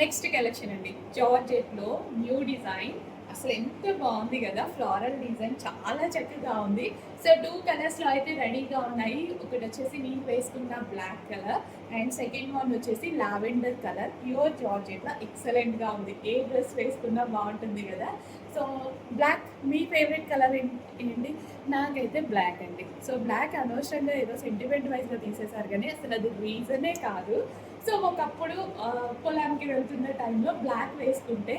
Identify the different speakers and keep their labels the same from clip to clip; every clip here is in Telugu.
Speaker 1: నెక్స్ట్ కలెక్షన్ అండి. జార్జెట్లో న్యూ డిజైన్ అసలు ఎంత బాగుంది కదా ఫ్లోరల్ డిజైన్ చాలా చక్కగా ఉంది. సో టూ కలర్స్లో అయితే రెడీగా ఉన్నాయి. ఒకటి వచ్చేసి నేను వేసుకున్న black colour and second one వచ్చేసి లావెండర్ కలర్ ప్యూర్ జార్జెట్లో ఎక్సలెంట్గా ఉంది. ఏ డ్రెస్ వేసుకున్నా బాగుంటుంది కదా. సో బ్లాక్ మీ ఫేవరెట్ కలర్ ఏంటి? నాకైతే బ్లాక్ అండి. సో బ్లాక్ అనవసరంగా ఏదో సెంటిమెంట్ వైజ్గా తీసేశారు కానీ అసలు అది రీజనే కాదు. సో ఒకప్పుడు పొలానికి వెళ్తున్న టైంలో బ్లాక్ వేసుకుంటే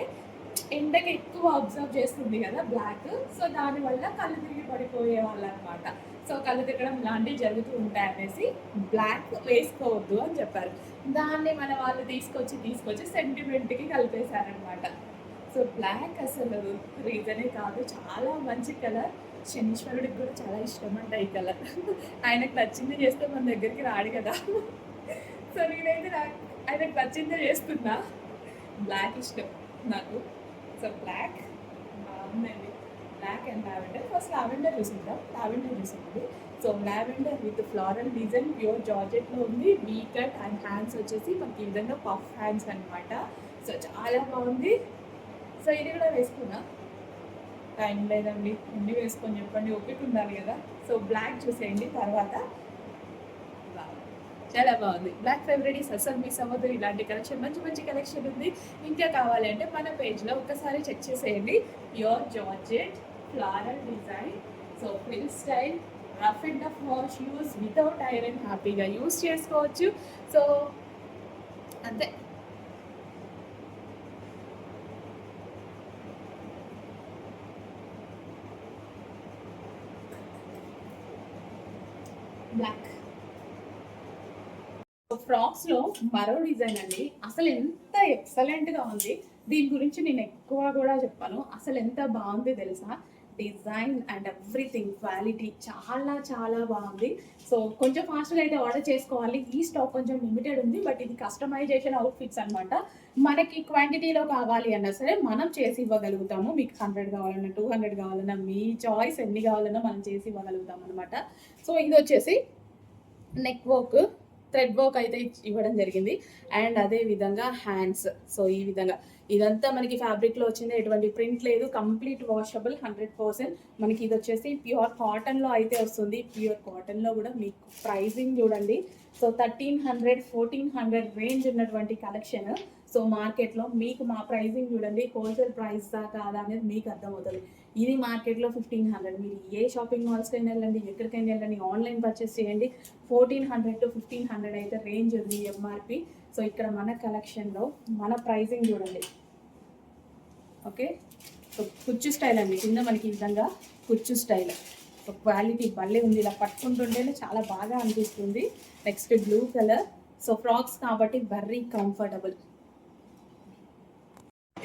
Speaker 1: ఎండకి ఎక్కువ అబ్జర్వ్ చేస్తుంది కదా బ్లాక్. సో దానివల్ల కళ్ళు తిరిగి పడిపోయే వాళ్ళు అనమాట సో కళ్ళు తిరగడం లాంటివి జరుగుతూ ఉంటాయి అనేసి బ్లాక్ వేసుకోవద్దు అని చెప్పారు. దాన్ని మన వాళ్ళు తీసుకొచ్చి తీసుకొచ్చి సెంటిమెంట్కి కలిపేశారనమాట. సో బ్లాక్ అసలు రీజనే కాదు. చాలా మంచి కలర్. శనీశ్వరుడికి కూడా చాలా ఇష్టం అంట ఈ కలర్. ఆయనకు నచ్చింది చేస్తే మన దగ్గరికి రాడు కదా. సో నేనైతే ఆయనకు నచ్చిందే చేస్తున్నా బ్లాక్ ఇష్టం నాకు సో బ్లాక్ బాగుందండి black and lavender first lavender చూసుకుంటాం లావెండర్ చూసింది so lavender with floral design pure జార్జెట్లో ఉంది వీ కట్ అండ్ హ్యాండ్స్ వచ్చేసి మనకి ఈ విధంగా పఫ్ హ్యాండ్స్ అన్నమాట. సో చాలా బాగుంది. సో ఇది కూడా వేసుకున్నా. టైం లేదండి. ఎన్ని వేసుకొని చెప్పండి. ఓపిక ఉండాలి కదా. సో బ్లాక్ చూసేయండి తర్వాత. చాలా బాగుంది. బ్లాక్ ఫేవరెట్ అసలు మిస్ అవ్వదు ఇలాంటి కలెక్షన్ మంచి మంచి కలెక్షన్ ఉంది. ఇంకా కావాలి అంటే మన పేజ్లో ఒక్కసారి చెక్ చేసేయండి. Pure georgette floral design so fill style rough and tough wash use without iron హ్యాపీగా యూస్ చేసుకోవచ్చు. సో అంతే బ్లాక్ ఫ్రాక్స్లో మరో డిజైన్ అండి. అసలు ఎంత ఎక్సలెంట్గా ఉంది. దీని గురించి నేను ఎక్కువ కూడా చెప్పాను. అసలు ఎంత బాగుంది తెలుసా? డిజైన్ అండ్ ఎవ్రీథింగ్ క్వాలిటీ చాలా చాలా బాగుంది. సో కొంచెం ఫాస్ట్గా అయితే ఆర్డర్ చేసుకోవాలి. ఈ స్టాక్ కొంచెం లిమిటెడ్ ఉంది బట్ ఇది కస్టమైజేషన్ అవుట్ఫిట్స్ అన్నమాట. మనకి క్వాంటిటీలో కావాలి అన్నా సరే మనం చేసి ఇవ్వగలుగుతాము. మీకు హండ్రెడ్ కావాలన్నా టూ హండ్రెడ్ కావాలన్నా మీ చాయిస్ ఎన్ని కావాలన్నా మనం చేసి ఇవ్వగలుగుతాం అనమాట సో ఇది వచ్చేసి నెక్ వర్క్ థ్రెడ్ వర్క్ అయితే ఇవ్వడం జరిగింది. అండ్ అదే విధంగా హ్యాండ్స్. సో ఈ విధంగా ఇదంతా మనకి ఫ్యాబ్రిక్లో వచ్చింది ఎటువంటి ప్రింట్ లేదు. Complete washable hundred percent. మనకి ఇది వచ్చేసి ప్యూర్ కాటన్లో అయితే వస్తుంది. ప్యూర్ కాటన్లో కూడా మీకు ప్రైజింగ్ చూడండి. So thirteen hundred fourteen hundred range ఉన్నటువంటి కలెక్షన్. సో మార్కెట్లో మీకు మా ప్రైజింగ్ చూడండి. హోల్సేల్ ప్రైస్ కాదా అనేది మీకు అర్థమవుతుంది. ఇది మార్కెట్లో ఫిఫ్టీన్ హండ్రెడ్. మీరు ఏ షాపింగ్ మాల్స్కైనా వెళ్ళండి ఎక్కడికైనా వెళ్ళండి ఆన్లైన్ పర్చేస్ చేయండి. Fourteen hundred to fifteen hundred అయితే రేంజ్ ఉంది ఎంఆర్పి సో ఇక్కడ మన కలెక్షన్లో మన ప్రైజింగ్ చూడండి. ఓకే? సో కుచ్చు స్టైల్ అండి. కింద మనకి ఈ విధంగా కుచ్చు స్టైల్. క్వాలిటీ భలే ఉంది. ఇలా పట్టుకుంటుంటేనే చాలా బాగా అనిపిస్తుంది. Next blue colour. So frocks కాబట్టి వెరీ కంఫర్టబుల్.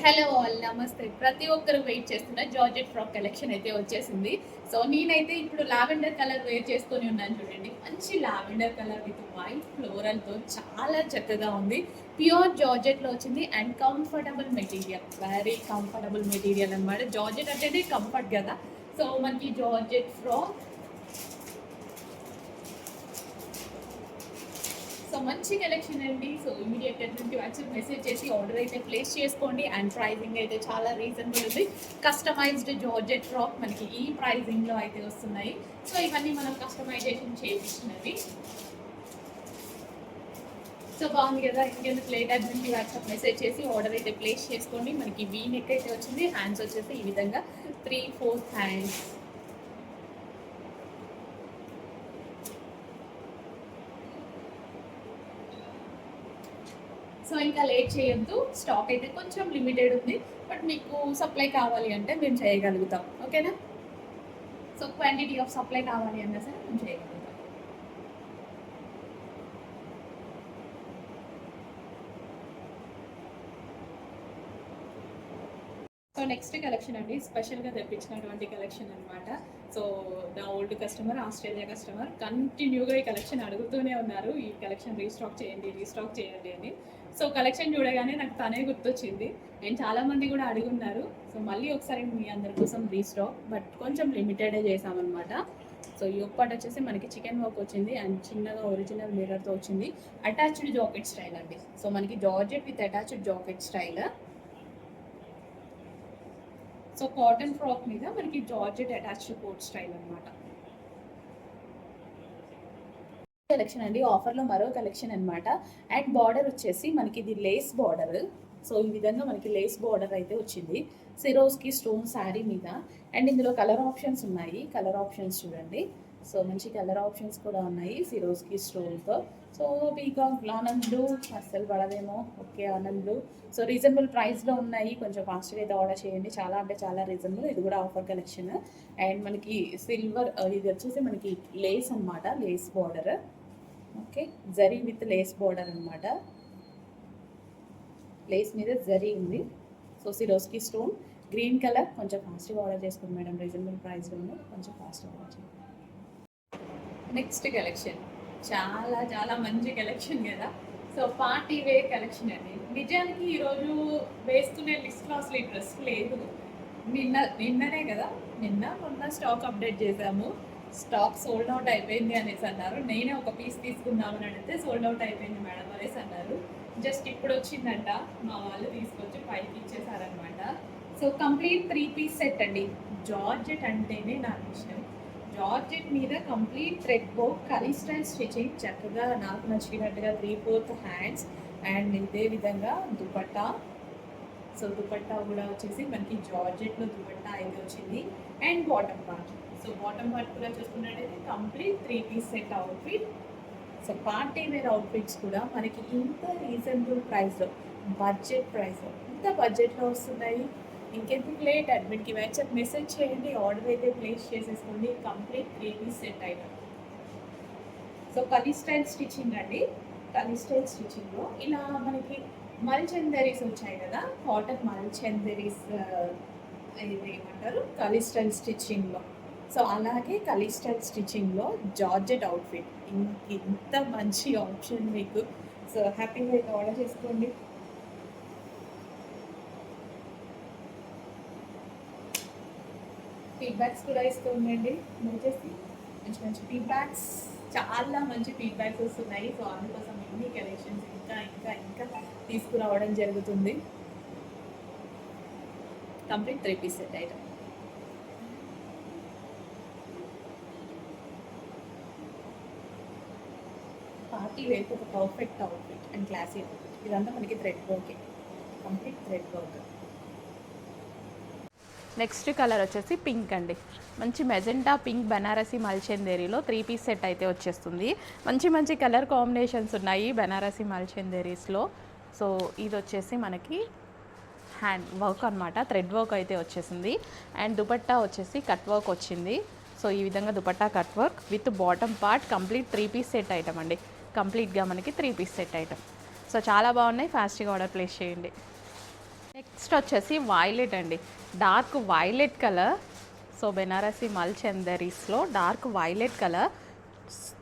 Speaker 1: హలో ఆల్ నమస్తే. ప్రతి ఒక్కరు వెయిట్ చేస్తున్న జార్జెట్ ఫ్రాక్ కలెక్షన్ అయితే వచ్చేసింది. సో నేనైతే ఇప్పుడు లావెండర్ కలర్ వేర్ చేసుకొని ఉన్నాను చూడండి. మంచి లావెండర్ కలర్ విత్ వైట్ ఫ్లోరల్తో చాలా చక్కగా ఉంది. ప్యూర్ జార్జెట్లో వచ్చింది and comfortable material very comfortable material అన్నమాట. జార్జెట్ అంటేనే కంఫర్ట్ కదా. సో మనకి జార్జెట్ ఫ్రాక్ మంచి కలెక్షన్ అండి. సో ఇమీడియట్ నుంచి వాట్సాప్ మెసేజ్ చేసి ఆర్డర్ అయితే ప్లేస్ చేసుకోండి. అండ్ ప్రైజింగ్ అయితే చాలా రీజనబుల్ ఉంది. కస్టమైజ్డ్ జార్జెట్ ఫ్రాక్ మనకి ఈ ప్రైజింగ్లో అయితే వస్తున్నాయి. సో ఇవన్నీ మనం కస్టమైజేషన్ చేయించినవి సో బాగుంది కదా? ఇంకెందుకు లేట్ నుంచి వాట్సాప్ మెసేజ్ చేసి ఆర్డర్ అయితే ప్లేస్ చేసుకోండి. మనకి వీ నెక్ అయితే వచ్చింది. హ్యాండ్స్ వచ్చేసి ఈ విధంగా త్రీ ఫోర్త్ హ్యాండ్స్ సో ఇంకా లేట్ చేయొద్దు. స్టాక్ అయితే కొంచెం లిమిటెడ్ ఉంది. బట్ మీకు సప్లై కావాలి అంటే మేము చేయగలుగుతాం. ఓకేనా? సో క్వాంటిటీ ఆఫ్ సప్లై కావాలి అన్నా సరే మేము చేయగలుగుతాం. సో నెక్స్ట్ కలెక్షన్ అండి. స్పెషల్గా తెప్పించినటువంటి కలెక్షన్ అన్నమాట. సో నా ఓల్డ్ కస్టమర్ ఆస్ట్రేలియా కస్టమర్ కంటిన్యూగా ఈ కలెక్షన్ అడుగుతూనే ఉన్నారు. ఈ కలెక్షన్ రీస్టాక్ చేయండి రీస్టాక్ చేయండి అని. సో కలెక్షన్ చూడగానే నాకు తనే గుర్తొచ్చింది. అండ్ చాలామంది కూడా అడుగున్నారు. సో మళ్ళీ ఒకసారి మీ అందరి కోసం రీస్టాక్ బట్ కొంచెం లిమిటెడే చేసామన్నమాట. సో యోగ్ పార్ట్ వచ్చేసి మనకి చికెన్ వర్క్ వచ్చింది. అండ్ చిన్నగా ఒరిజినల్ మిర్రర్తో వచ్చింది. అటాచ్డ్ జాకెట్ స్టైల్ అండి. సో మనకి georgette with attached jacket style. So cotton frock మీద మనకి జార్జెట్ అటాచ్డ్ కోట్ స్టైల్ అనమాట కలెక్షన్ అండి. ఆఫర్లో మరో కలెక్షన్ అనమాట అండ్ బార్డర్ వచ్చేసి మనకి ఇది లేస్ బార్డర్ సో ఈ విధంగా మనకి లేస్ బార్డర్ అయితే వచ్చింది. సిరోస్కి స్టోన్ శారీ మీద. అండ్ ఇందులో కలర్ ఆప్షన్స్ ఉన్నాయి. కలర్ ఆప్షన్స్ చూడండి. సో మంచి కలర్ ఆప్షన్స్ కూడా ఉన్నాయి సిరోస్కి స్టోన్తో సో పీకాక్ ఆనంద్ అస్సలు పడదేమో. ఓకే ఆనంద్ సో రీజనబుల్ ప్రైస్లో ఉన్నాయి. కొంచెం ఫాస్ట్గా అయితే ఆర్డర్ చేయండి. చాలా అంటే చాలా రీజనబుల్ ఇది కూడా ఆఫర్ కలెక్షన్ అండ్ మనకి సిల్వర్ ఇది వచ్చేసి మనకి లేస్ అన్నమాట. Lace border okay. Zari with lace border అన్నమాట. లేస్ మీద జరీ ఉంది. So Swarovski stone. Green colour. కొంచెం ఫాస్ట్గా ఆర్డర్ చేసుకోండి మేడం. రీజనబుల్ ప్రైస్లోనే కొంచెం ఫాస్ట్గా ఆర్డర్ చేయండి. Next collection. చాలా చాలా మంచి కలెక్షన్ కదా. సో పార్టీ వేర్ కలెక్షన్ అండి. నిజానికి ఈరోజు వేసుకునే లిస్ట్లో అసలు ఈ డ్రెస్ లేదు. నిన్న నిన్ననే కదా. నిన్న మొన్న స్టాక్ అప్డేట్ చేశాము స్టాక్ సోల్డ్ అవుట్ అయిపోయింది అనేసి అన్నారు. నేనే ఒక పీస్ తీసుకుందామని అడిగితే సోల్డ్ అవుట్ అయిపోయింది మేడం అనేసి అన్నారు. జస్ట్ ఇప్పుడు వచ్చిందంట. మా వాళ్ళు తీసుకొచ్చి పైకి ఇచ్చేసారనమాట so complete three piece set అండి. జార్జెట్ అంటేనే నాకు ఇష్టం. జార్జెట్ మీద కంప్లీట్ థ్రెడ్ బో కరీ స్టైల్ స్టిచింగ్ చక్కగా నాకు నచ్చినట్టుగా త్రీ ఫోర్త్ హ్యాండ్స్ అండ్ ఇదే విధంగా దుపట్టా. సో దుపట్టా కూడా వచ్చేసి మనకి జార్జెట్లో దుపట్టా అయితే వచ్చింది. And bottom part so bottom part కూడా చూసుకున్నట్టయితే complete three piece set outfit so party wear outfits కూడా మనకి ఇంత రీజనబుల్ ప్రైస్లో బడ్జెట్ ప్రైస్లో ఇంత బడ్జెట్లో వస్తున్నాయి. ఇంకెందుకు లేట్ అడ్మిట్కి వాట్సాప్ మెసేజ్ చేయండి ఆర్డర్ అయితే ప్లేస్ చేసేసుకోండి. కంప్లీట్ త్రీ పీస్ సెట్ అయినా. సో కలీ స్టైల్ స్టిచ్చింగ్ అండి. కలీ స్టైల్ స్టిచ్చింగ్లో ఇలా మనకి మల్చెందరీస్ వచ్చాయి కదా కాటన్ మల్చెందరీస్ ఇది ఏమంటారు కలీ స్టైల్ స్టిచ్చింగ్లో సో అలాగే కలీ స్టైల్ స్టిచ్చింగ్లో జార్జెట్ అవుట్ఫిట్. ఇంత మంచి ఆప్షన్ మీకు. సో హ్యాపీగా అయితే ఆర్డర్ చేసుకోండి. ఫీడ్బ్యాక్స్ కూడా ఇస్తూ ఉండండి దయచేసి మంచి మంచి ఫీడ్బ్యాక్స్. చాలా మంచి ఫీడ్బ్యాక్స్ వస్తున్నాయి. సో అందుకోసం ఎన్ని కలెక్షన్స్ ఇంకా ఇంకా ఇంకా తీసుకురావడం జరుగుతుంది. Complete three piece set item. Party ఒక perfect outfit and classy outfit ఇదంతా మనకి థ్రెడ్ వర్కే complete thread work
Speaker 2: next colour వచ్చేసి పింక్ అండి. మంచి మెజెంటా పింక్ బనారసి మల్చందేరిలో త్రీ పీస్ సెట్ అయితే వచ్చేస్తుంది. మంచి మంచి కలర్ కాంబినేషన్స్ ఉన్నాయి బెనారసి మల్చందేరీస్లో. సో ఇది వచ్చేసి మనకి హ్యాండ్ వర్క్ అనమాట థ్రెడ్ వర్క్ అయితే వచ్చేసింది. అండ్ దుపట్టా వచ్చేసి కట్ వర్క్ వచ్చింది. సో ఈ విధంగా dupatta cut work with bottom part complete three piece set item అండి. కంప్లీట్గా మనకి three piece set item. So చాలా బాగున్నాయి. ఫాస్ట్గా ఆర్డర్ ప్లేస్ చేయండి. నెక్స్ట్ వచ్చేసి వైలెట్ అండి. Dark violet colour. So Banarasi మల్చందరీస్లో dark violet colour.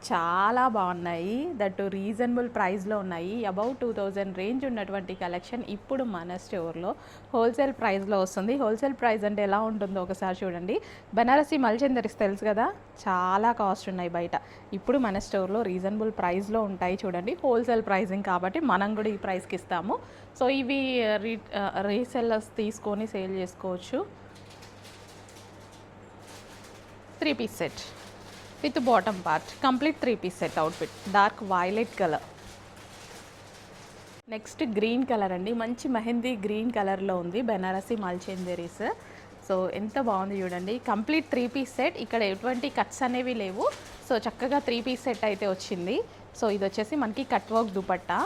Speaker 2: చాలా బాగున్నాయి. దట్ రీజనబుల్ ప్రైస్లో ఉన్నాయి. అబౌట్ టూ థౌజండ్ రేంజ్ ఉన్నటువంటి కలెక్షన్ ఇప్పుడు మన స్టోర్లో హోల్సేల్ ప్రైస్లో వస్తుంది. హోల్సేల్ ప్రైస్ అంటే ఎలా ఉంటుందో ఒకసారి చూడండి. బనారసి మల్చందరికి తెలుసు కదా? చాలా కాస్ట్ ఉన్నాయి బయట. ఇప్పుడు మన స్టోర్లో రీజనబుల్ ప్రైస్లో ఉంటాయి చూడండి. హోల్సేల్ ప్రైజింగ్ కాబట్టి మనం కూడా ఈ ప్రైస్కి ఇస్తాము. సో ఇవి రీ రీసెల్లర్స్ తీసుకొని సేల్ చేసుకోవచ్చు. Three piece set. With bottom part complete three piece set outfit dark violet colour. Next green colour అండి. మంచి మెహందీ గ్రీన్ కలర్లో ఉంది బెనారసి మల్చేందేరీస్ సో ఎంత బాగుంది చూడండి. Complete three piece set. ఇక్కడ ఎటువంటి కట్స్ అనేవి లేవు. సో చక్కగా త్రీ పీస్ సెట్ అయితే వచ్చింది. సో ఇది వచ్చేసి మనకి కట్ వర్క్ దుపట్టా.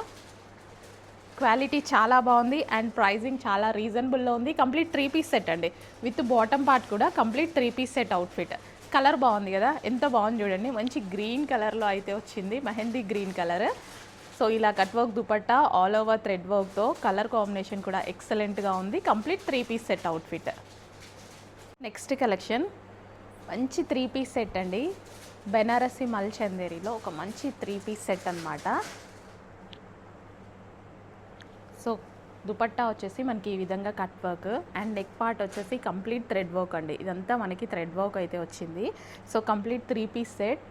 Speaker 2: క్వాలిటీ చాలా బాగుంది అండ్ ప్రైజింగ్ చాలా రీజనబుల్లో ఉంది. కంప్లీట్ త్రీ పీస్ సెట్ అండి. విత్ బాటమ్ పార్ట్ కూడా complete three piece set outfit. Colour బాగుంది కదా? ఎంత బాగుంది చూడండి. మంచి గ్రీన్ కలర్లో అయితే వచ్చింది. Mehndi green colour. సో ఇలా cut work dupatta all over thread వర్క్తో కలర్ కాంబినేషన్ కూడా ఎక్సలెంట్గా ఉంది. Complete three piece set outfit next collection మంచి త్రీ పీస్ సెట్ అండి. బెనారసి మల్చందేరిలో ఒక మంచి త్రీ పీస్ సెట్ అనమాట సో దుపట్టా వచ్చేసి మనకి ఈ విధంగా cut work and neck part వచ్చేసి కంప్లీట్ థ్రెడ్ వర్క్ అండి. ఇదంతా మనకి థ్రెడ్ వర్క్ అయితే వచ్చింది. So complete three piece set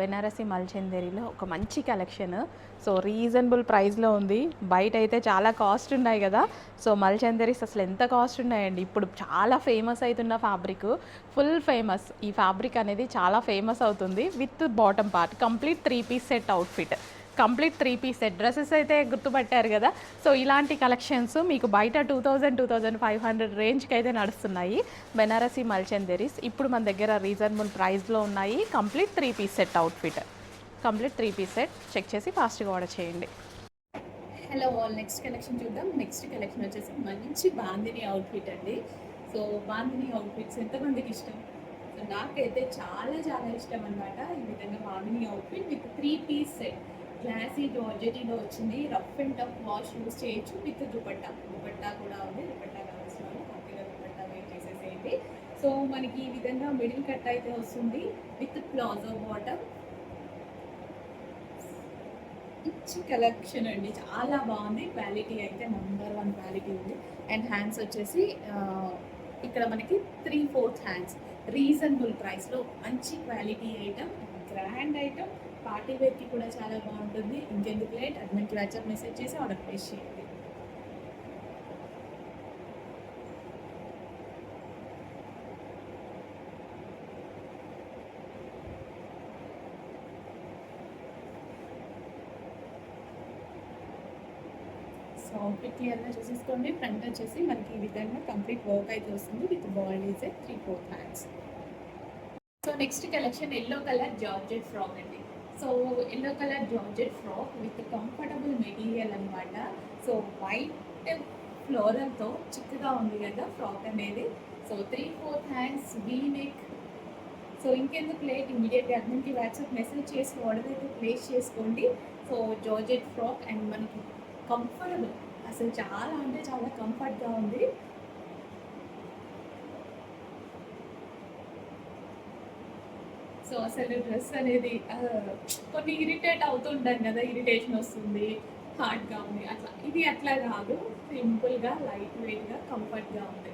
Speaker 2: Banarasi మల్చందేరిలో ఒక మంచి కలెక్షన్ సో రీజనబుల్ ప్రైస్లో ఉంది. బయట అయితే చాలా కాస్ట్ ఉన్నాయి కదా. సో మల్చందేరీస్ అసలు ఎంత కాస్ట్ ఉన్నాయండి? ఇప్పుడు చాలా ఫేమస్ అవుతున్న ఫ్యాబ్రిక్ ఫుల్ ఫేమస్ ఈ ఫ్యాబ్రిక్ అనేది చాలా ఫేమస్ అవుతుంది. With bottom part complete three piece set outfit complete three piece set. Dresses అయితే గుర్తుపట్టారు కదా. సో ఇలాంటి కలెక్షన్స్ మీకు బయట two thousand two thousand five hundred రేంజ్కి అయితే నడుస్తున్నాయి. బెనారసి మల్చందరీస్. ఇప్పుడు మన దగ్గర రీజనబుల్ ప్రైస్లో ఉన్నాయి. Complete three piece set outfit complete three piece set. Check చేసి ఫాస్ట్గా ఆర్డర్ చేయండి.
Speaker 1: హలో నెక్స్ట్ కలెక్షన్ చూద్దాం. నెక్స్ట్ కలెక్షన్ వచ్చేసి మంచి బాందిని అవుట్ఫిట్ అండి. సో బాందిని అవుట్ఫిట్స్ ఎంతమందికి ఇష్టం? సో నాకైతే చాలా చాలా ఇష్టం అనమాట ఈ విధంగా bandhani outfit with three piece set classy జార్జెటీలో వచ్చింది. Rough and tough wash use చేయొచ్చు విత్ దుపట్టా. దుపట్టా కూడా ఉంది. దుపట్టా కావాల్సిన వాళ్ళు హ్యాపీగా దుపట్టా వేర్ చేసేసేయండి. సో మనకి ఈ విధంగా మిడిల్ కట్ అయితే వస్తుంది విత్ ప్లాజో బాటమ్. మంచి కలెక్షన్ అండి. చాలా బాగుంది. క్వాలిటీ అయితే నెంబర్ వన్ క్వాలిటీ ఉంది. అండ్ హ్యాండ్స్ వచ్చేసి ఇక్కడ మనకి త్రీ ఫోర్త్ హ్యాండ్స్. రీజనబుల్ ప్రైస్లో మంచి quality item grand item party వేర్కి కూడా చాలా బాగుంటుంది. ఇంకెందుకు లేట్? అడ్మిన్కి వాట్సాప్ మెసేజ్ చేసి ఆర్డర్ ప్లేస్ చేయండి. సో అవుట్ఫిట్ క్లియర్గా చూసేసుకోండి. ఫ్రంట్ వచ్చేసి మనకి ఈ విధంగా కంప్లీట్ వర్క్ అయితే వస్తుంది విత్ బాల్ is three four hands so next collection yellow colour georgette frock అండి. So yellow colour georgette frock with comfortable material అన్నమాట. సో వైట్ ఫ్లోరల్తో చిక్కగా ఉంది కదా ఫ్రాక్ అనేది. So three fourth hands V neck so ఇంకెందుకు లేట్ ఇమీడియట్గా అడ్మిన్కి వాట్సాప్ మెసేజ్ చేసి ఆర్డర్ అయితే ప్లేస్ చేసుకోండి. సో జార్జెట్ ఫ్రాక్ అండ్ మనకి కంఫర్టబుల్ అసలు చాలా అంటే చాలా కంఫర్ట్గా ఉంది. సో అసలు డ్రెస్ అనేది కొన్ని ఇరిటేట్ అవుతుంటాం కదా ఇరిటేషన్ వస్తుంది హార్డ్గా ఉంది అట్లా. ఇది అట్లా కాదు సింపుల్గా లైట్ వెయిట్గా కంఫర్ట్గా ఉంది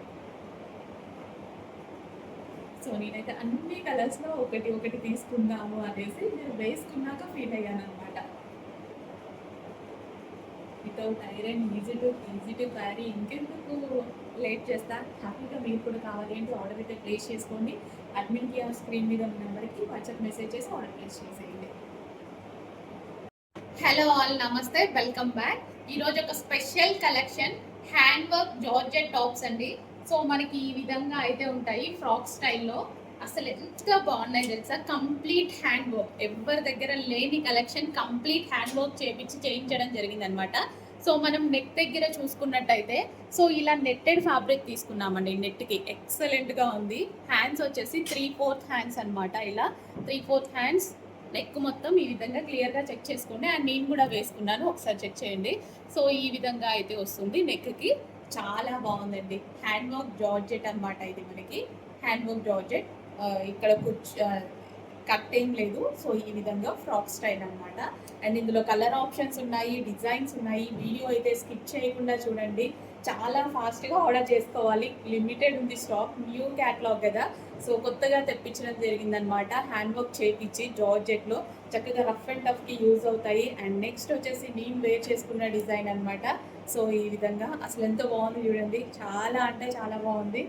Speaker 1: సో నేనైతే అన్ని కలర్స్లో ఒకటి ఒకటి తీసుకుందాము అనేసి నేను వేసుకున్నాక ఫీల్ అయ్యాను అనమాట without iron easy to easy to carry ఇంకెందుకు? లేట్ చేస్తా. హ్యాపీగా మీరు కూడా కావాలి అంటే ఆర్డర్ అయితే ప్లేస్ చేసుకోండి. అడ్మిన్కి ఆ స్క్రీన్ మీద ఉన్న నెంబర్కి వాట్సాప్ మెసేజ్ చేసి ఆర్డర్ ప్లేస్ చేసేయండి. హలో ఆల్ నమస్తే వెల్కమ్ బ్యాక్ ఈరోజు ఒక special collection hand work georgette tops అండి. సో మనకి ఈ విధంగా అయితే ఉంటాయి ఫ్రాక్ స్టైల్లో అసలు ఎంత బాగున్నాయి తెలుసా? కంప్లీట్ హ్యాండ్ వర్క్ ఎవరి దగ్గర లేని కలెక్షన్ కంప్లీట్ హ్యాండ్ వర్క్ చేయించి చేయించడం జరిగిందనమాట. సో మనం నెక్ దగ్గర చూసుకున్నట్టయితే సో ఇలా నెట్టెడ్ ఫ్యాబ్రిక్ తీసుకున్నామండి నెట్కి. ఎక్సలెంట్గా ఉంది. హ్యాండ్స్ వచ్చేసి త్రీ ఫోర్త్ హ్యాండ్స్ అన్నమాట ఇలా. త్రీ ఫోర్త్ హ్యాండ్స్ నెక్ మొత్తం ఈ విధంగా క్లియర్గా చెక్ చేసుకోండి. అండ్ నేను కూడా వేసుకున్నాను. ఒకసారి చెక్ చేయండి. సో ఈ విధంగా అయితే వస్తుంది నెక్కి. చాలా బాగుందండి. హ్యాండ్ వర్క్ జార్జెట్ అన్నమాట ఇది మనకి. హ్యాండ్ వర్క్ జార్జెట్ ఇక్కడ కూర్చో కట్ ఏం లేదు. సో ఈ విధంగా ఫ్రాక్ స్టైల్ అన్నమాట. అండ్ ఇందులో కలర్ ఆప్షన్స్ ఉన్నాయి డిజైన్స్ ఉన్నాయి. వీడియో అయితే స్కిప్ చేయకుండా చూడండి. చాలా ఫాస్ట్గా ఆర్డర్ చేసుకోవాలి. లిమిటెడ్ ఉంది స్టాక్ న్యూ క్యాటలాగ్ కదా. సో కొత్తగా తెప్పించడం జరిగిందనమాట హ్యాండ్ వర్క్ చేపించి జార్జెట్లో చక్కగా రఫ్ అండ్ టఫ్కి యూజ్ అవుతాయి. అండ్ నెక్స్ట్ వచ్చేసి నేను వేర్ చేసుకున్న డిజైన్ అన్నమాట. సో ఈ విధంగా అసలు ఎంత బాగుంది చూడండి. చాలా అంటే చాలా బాగుంది.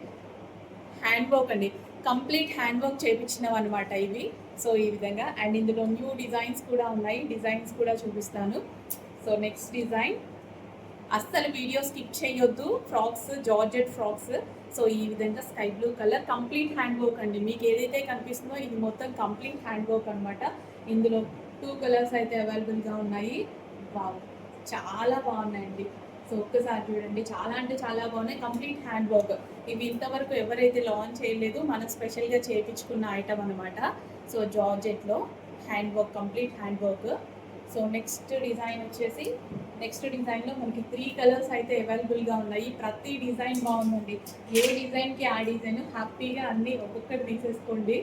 Speaker 1: హ్యాండ్ వర్క్ అండి. కంప్లీట్ హ్యాండ్ వర్క్ చేయించినవి అనమాట ఇవి. సో ఈ విధంగా. అండ్ ఇందులో న్యూ డిజైన్స్ కూడా ఉన్నాయి. డిజైన్స్ కూడా చూపిస్తాను. So next design. అస్సలు వీడియో స్కిప్ చేయొద్దు. Frocks georgette frocks. సో ఈ విధంగా sky blue colour. Complete hand work అండి. మీకు ఏదైతే కనిపిస్తుందో ఇది మొత్తం కంప్లీట్ హ్యాండ్ వర్క్ అనమాట ఇందులో టూ కలర్స్ అయితే అవైలబుల్గా ఉన్నాయి. బాగు చాలా బాగున్నాయండి. సో ఒక్కసారి చూడండి. చాలా అంటే చాలా బాగున్నాయి. కంప్లీట్ హ్యాండ్ వర్క్ ఇవి ఇంతవరకు ఎవరైతే లాంచ్ చేయలేదు మనం స్పెషల్గా చేయించుకున్న ఐటమ్ అనమాట so జార్జెట్లో hand work complete hand work so next design వచ్చేసి నెక్స్ట్ డిజైన్లో మనకి త్రీ కలర్స్ అయితే అవైలబుల్గా ఉన్నాయి. ప్రతి డిజైన్ బాగుందండి. ఏ డిజైన్కి ఆ డిజైన్ హ్యాపీగా అన్నీ ఒక్కొక్కటి తీసేసుకోండి.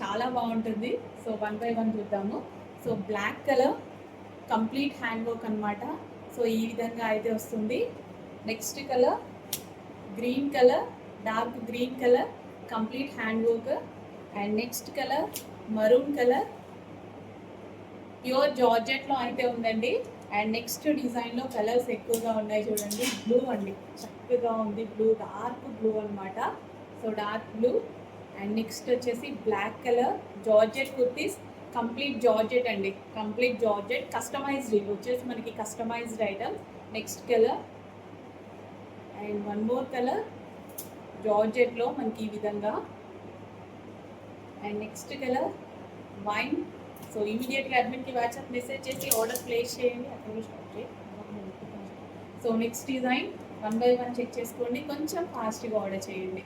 Speaker 1: చాలా బాగుంటుంది. సో వన్ బై వన్ చూద్దాము. So black colour complete hand work అనమాట సో ఈ విధంగా అయితే వస్తుంది. Next colour green colour dark green colour complete hand work and next colour maroon colour pure జార్జెట్లో అయితే ఉందండి. అండ్ నెక్స్ట్ డిజైన్లో కలర్స్ ఎక్కువగా ఉన్నాయి చూడండి. బ్లూ అండి. చక్కగా ఉంది. బ్లూ డార్క్ బ్లూ అన్నమాట. So dark blue and next వచ్చేసి black colour georgette kurtis. Complete georgette అండి. కంప్లీట్ జార్జెట్ కస్టమైజ్డ్ ఇవి వచ్చేసి మనకి customized item next colour and one more colour జార్జెట్లో మనకి ఈ విధంగా. And next colour wine so ఇమీడియట్గా అడ్మిన్కి వాట్సాప్ మెసేజ్ చేసి ఆర్డర్ ప్లేస్ చేయండి. అక్కడ చేయండి so next design one by one check చేసుకోండి. కొంచెం ఫాస్ట్గా ఆర్డర్ చేయండి.